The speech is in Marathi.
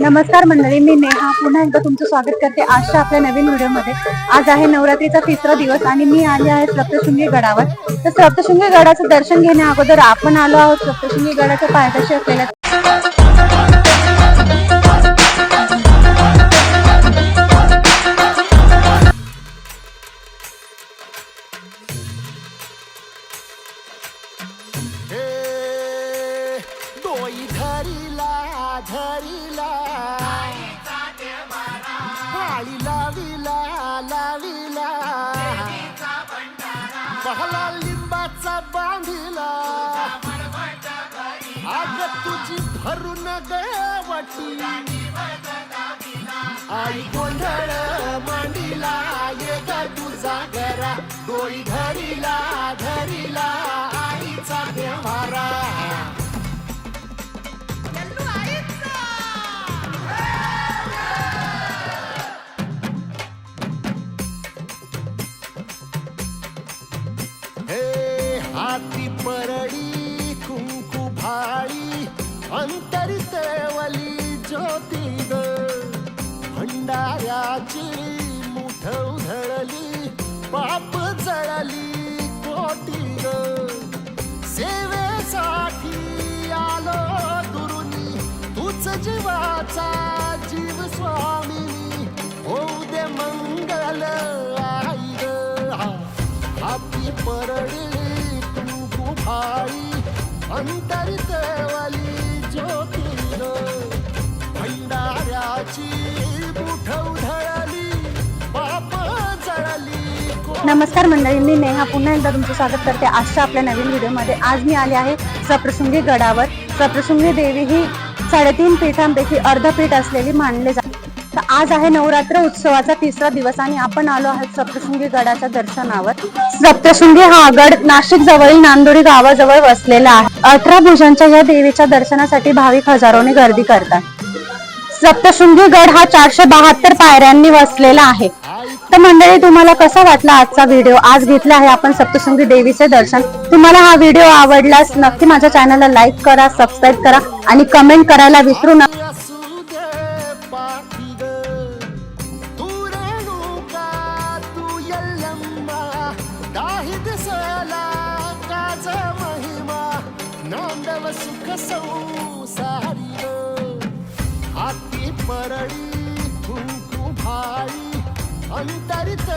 नमस्कार मंडळी मी नेहा. पुन्हा एकदा तुमचं स्वागत करते आजच्या आपल्या नवीन व्हिडिओमध्ये. आज आहे नवरात्रीचा तिसरा दिवस आणि मी आले आहे सप्तशृंगी गडावर. तर सप्तशृंगी गडाचं दर्शन घेण्या अगोदर आपण आलो आहोत सप्तशृंगी गडाच्या पायथ्याशी असलेल्या हे धरीला धरीला. माळी लाविला लाविला. बहला लिंबाचा बांधिला. आग तुझी भरून गवटी आई गोंधळ मांडीला ये तुझा घरा धरीला धरीला हाती परडी कुंकू भाळी अंतरितवली ज्योती भंडाऱ्याची मुठ उधळली पाप जळली कोटी सेवेसाठी आलो दुरुनी तूच जीवाचा जीव स्वामिनी. होऊ दे मंगल आई ग हाती परडी कुंकू भाई अंतरितवली भंडाऱ्याची मुठ उधळली पाप जळली नमस्कार मंडळी मी नेहा. पुन्हा एकदा तुमचं स्वागत करते आजच्या आपल्या नवीन व्हिडिओमध्ये. आज मी आले आहे सप्रशृंगी गडावर. सप्रसंगी देवी ही साडेतीन पीठांपैकी अर्धपीठ असलेली मानले जाते. तर आज आहे नवरात्र उत्सवाचा तिसरा दिवस आणि आपण आलो आहोत सप्तशृंगी गडाच्या दर्शनावर. सप्तशृंगी हा गड नाशिक जवळील नांदोडी गावाजवळ वसलेला आहे. अठरा भुजांच्या या देवीच्या दर्शनासाठी भाविक हजारोने गर्दी करतात. सप्तशृंगी गड हा चारशे बहात्तर पायऱ्यांनी वसलेला आहे. तर मंडळी तुम्हाला कसा वाटला आजचा व्हिडिओ? आज घेतला आहे आपण सप्तशृंगी देवीचे दर्शन. तुम्हाला हा व्हिडिओ आवडल्यास नक्की माझ्या चॅनलला लाईक करा सबस्क्राईब करा आणि कमेंट करायला विसरू नका. नांदव सुख संसारी हाती परळी कुंकू भाई अंतरित